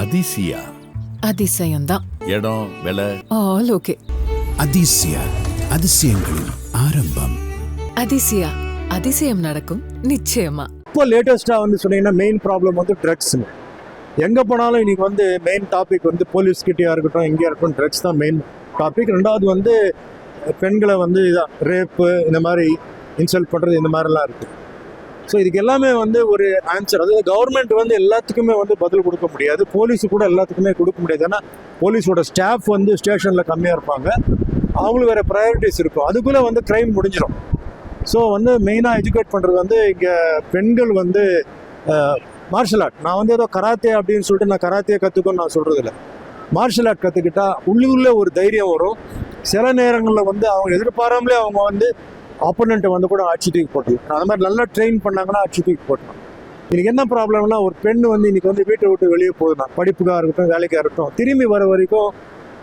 அதிசயா. அதிசயம்தான். இடம் விலை? All okay. அதிசய அதிசயங்களின் ஆரம்பம். அதிசயா அதிசயம் நடக்கும் நிச்சயமா. இப்போ லேட்டஸ்ட்டாக வந்து சொன்னீங்கன்னா மெயின் ப்ராப்ளம் வந்து ட்ரக்ஸுங்க எங்கே போனாலும் இன்னைக்கு வந்து மெயின் டாபிக் வந்து போலீஸ் கிட்டேயா இருக்கட்டும் எங்கேயா இருக்கட்டும் ட்ரக்ஸ் தான் மெயின் டாபிக் ரெண்டாவது வந்து பெண்களை வந்து இதான் ரேப்பு இந்த மாதிரி இன்சல்ட் பண்ணுறது இந்த மாதிரிலாம் இருக்குது ஸோ இதுக்கு எல்லாமே வந்து ஒரு ஆன்சர் அதாவது கவர்மெண்ட் வந்து எல்லாத்துக்குமே வந்து பதில் கொடுக்க முடியாது. போலீஸு கூட எல்லாத்துக்குமே கொடுக்க முடியாது. ஏன்னா போலீஸோட ஸ்டாஃப் வந்து ஸ்டேஷனில் கம்மியாக இருப்பாங்க. அவங்களுக்கு வேறு ப்ரையாரிட்டிஸ் இருக்கும். அதுக்குள்ளே வந்து க்ரைம் முடிஞ்சிடும் ஸோ வந்து மெயினாக எஜுகேட் பண்ணுறது வந்து இங்கே பெண்கள் வந்து மார்ஷல் ஆர்ட் நான் வந்து ஏதோ கராத்தே அப்படின்னு சொல்லிட்டு நான் கராத்தே கற்றுக்கணும்னு நான் சொல்கிறது இல்லை மார்ஷல் ஆர்ட் கற்றுக்கிட்டா உள்ளுக்குள்ளே ஒரு தைரியம் வரும். சில நேரங்களில் வந்து அவங்க எதிர்பாராமலே அவங்க வந்து ஆப்போனண்ட்டை வந்து கூட ஆட்சி தூக்கி போட்டுலாம் அந்த மாதிரி நல்லா ட்ரெயின் பண்ணாங்கன்னா ஆட்சி தூக்கி போட்டலாம் இன்னைக்கு என்ன ப்ராப்ளம்னா ஒரு பெண் வந்து இன்னைக்கு வந்து வீட்டை விட்டு வெளியே போகுதுன்னா படிப்புக்காக இருக்கட்டும் வேலைக்காக இருக்கட்டும் திரும்பி வர வரைக்கும்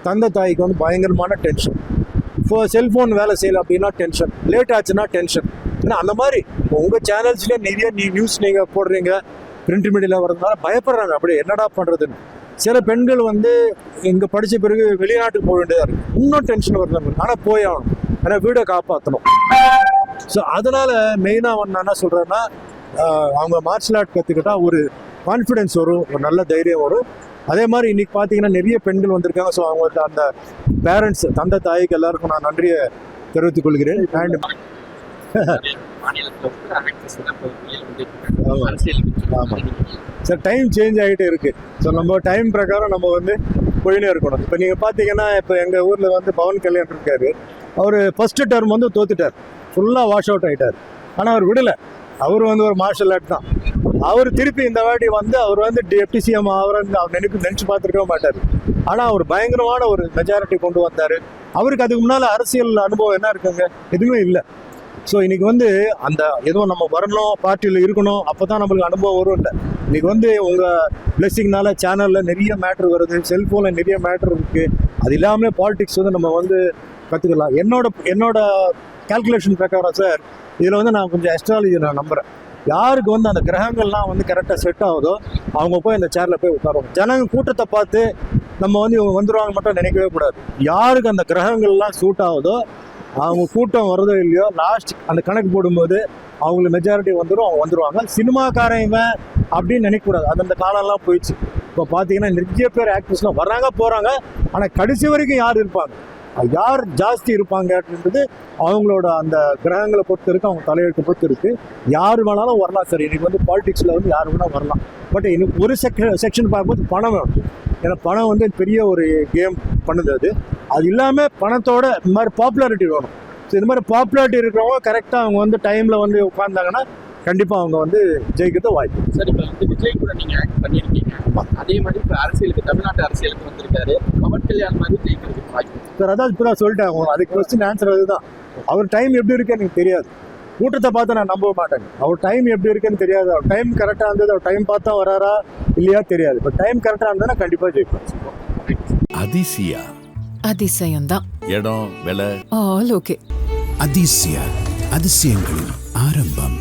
தந்தை தாய்க்கு வந்து பயங்கரமான டென்ஷன் இப்போ செல்ஃபோன் வேலை செய்யலை அப்படின்னா டென்ஷன் லேட் ஆச்சுன்னா டென்ஷன் ஏன்னா அந்த மாதிரி உங்கள் சேனல்ஸ்லேயே நிறைய நீ நியூஸ் நீங்கள் போடுறீங்க பிரிண்ட் மீடியாவில் வரதுனால பயப்படுறாங்க. அப்படியே என்னடா பண்ணுறதுன்னு சில பெண்கள் வந்து இங்கே படித்த பிறகு வெளிநாட்டுக்கு போக வேண்டியதாக இருக்குது இன்னும் டென்ஷன் வருது ஆனால் போய் ஆகணும். ஏன்னா வீடை காப்பாற்றணும் ஸோ அதனால் மெயினாக ஒன்று என்ன சொல்கிறேன்னா அவங்க மார்ஷல் ஆர்ட் கற்றுக்கிட்டா ஒரு கான்ஃபிடென்ஸ் வரும் ஒரு நல்ல தைரியம் வரும். அதே மாதிரி இன்றைக்கி பார்த்தீங்கன்னா நிறைய பெண்கள் வந்திருக்காங்க. ஸோ அவங்க அந்த பேரண்ட்ஸ் தந்தை தாய்க்கு எல்லாருக்கும் நான் நன்றியை தெரிவித்துக் கொள்கிறேன். அண்ட் மாநிலத்துல வந்து. சார் டைம் சேஞ்ச் ஆகிட்டே இருக்கு. ஸோ நம்ம டைம் பிரகாரம் நம்ம வந்து போயினே இருக்கணும். இப்போ நீங்கள் பார்த்தீங்கன்னா இப்போ எங்கள் ஊரில் வந்து பவன் கல்யாண் இருக்காரு. அவர் ஃபர்ஸ்ட் டர்ம் வந்து தோத்துட்டார். ஃபுல்லாக வாஷ் அவுட் ஆகிட்டார் ஆனால் அவர் விடலை. அவர் வந்து ஒரு மார்ஷல் ஆர்ட் தான். அவர் திருப்பி இந்த வாட்டி வந்து அவர் வந்து டெப்டி சிஎம் அவர் அவர் நினைப்பு நினச்சி பார்த்துருக்கவே மாட்டார். ஆனால் அவர் பயங்கரமான ஒரு மெஜாரிட்டி கொண்டு வந்தார். அவருக்கு அதுக்கு முன்னால் அரசியல் அனுபவம் என்ன இருக்குங்க? எதுவுமே இல்லை. ஸோ இன்னைக்கு வந்து அந்த எதுவும் நம்ம வரணும் பார்ட்டியில் இருக்கணும் அப்போ தான் நம்மளுக்கு அனுபவம் வரும் இல்லை. இன்னைக்கு வந்து உங்கள் பிளெஸிங்னால சேனலில் நிறைய மேட்ரு வருது செல்ஃபோனில் நிறைய மேட்ரு இருக்குது அது இல்லாமலே பாலிடிக்ஸ் வந்து நம்ம வந்து கற்றுக்கலாம் என்னோட என்னோட கால்குலேஷன் பிரகாரம் சார் இதில் வந்து நான் கொஞ்சம் அஸ்ட்ராலஜி நான் நம்புகிறேன் யாருக்கு வந்து அந்த கிரகங்கள்லாம் வந்து கரெக்டாக செட் ஆகுதோ அவங்க போய் அந்த சேரில் போய் உட்காருவோம் ஜனங்க கூட்டத்தை பார்த்து நம்ம வந்து இவங்க வந்துடுவாங்க மட்டும் நினைக்கவே கூடாது. யாருக்கு அந்த கிரகங்கள்லாம் சூட் ஆகுதோ அவங்க கூட்டம் வருதோ இல்லையோ லாஸ்ட் அந்த கணக்கு போடும்போது அவங்களுக்கு மெஜாரிட்டி வந்துடும் அவங்க வந்துடுவாங்க சினிமாக்காரன் இவன் அப்படின்னு நினைக்கக்கூடாது. அது அந்த காலம்லாம் போயிடுச்சு. இப்போ பார்த்தீங்கன்னா நிறைய பேர் ஆக்டர்ஸ்லாம் வர்றாங்க போகிறாங்க ஆனால் கடைசி வரைக்கும் யார் இருப்பாங்க? யார் ஜாஸ்தி இருப்பாங்க அப்படின்றது அவங்களோட அந்த கிரகங்களை பொறுத்து இருக்கு அவங்க தலையெழுத்து பொறுத்து இருக்கு. யார் வேணாலும் வரலாம் சார் இன்னைக்கு வந்து பாலிடிக்ஸில் வந்து யார் வேணால் வரலாம். பட் இன்னும் ஒரு செக்ஷன் செக்ஷன் பார்க்கும்போது பணம் வேணும். ஏன்னா பணம் வந்து பெரிய ஒரு கேம் பண்ணுது அது. அது இல்லாமல் பணத்தோட இந்த மாதிரி பாப்புலாரிட்டி வேணும். ஸோ இந்த மாதிரி பாப்புலாரிட்டி இருக்கிறவங்க கரெக்டாக அவங்க வந்து டைமில் வந்து உட்காந்தாங்கன்னா கண்டிப்பாக அவங்க வந்து ஜெயிக்கிறது வாய்ப்பு. சார் இப்போ வந்து விஜய் கூட நீங்க ஆக்ட் பண்ணியிருக்கீங்க. அதே மாதிரி இப்போ அரசியலுக்கு தமிழ்நாட்டு அரசியலுக்கு வந்திருக்காரு. பவன் கல்யாண் மாதிரி ஜெயிக்கிறதுக்கு வாய்ப்பு. சார் அதான் இப்போ தான் சொல்லிட்டாங்க அதுக்கு கொஸ்டின் ஆன்சர் அதுதான். அவர் டைம் எப்படி இருக்கு எனக்கு தெரியாது. கூட்டத்தை பார்த்து நான் நம்ப மாட்டேங்க அவர் டைம் எப்படி இருக்குன்னு தெரியாது. அவர் டைம் கரெக்டாக இருந்தது அவர் டைம் பார்த்தா வராரா இல்லையா தெரியாது. இப்போ டைம் கரெக்டாக இருந்ததுன்னா கண்டிப்பாக ஜெயிப்பேன். அதிசயா. அதிசயம்தான். இடம் விலை? ஆல் ஓகே அதிசய அதிசயங்களின் ஆரம்பம்.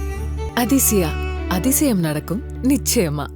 அதிசயா அதிசயம் நடக்கும் நிச்சயமா.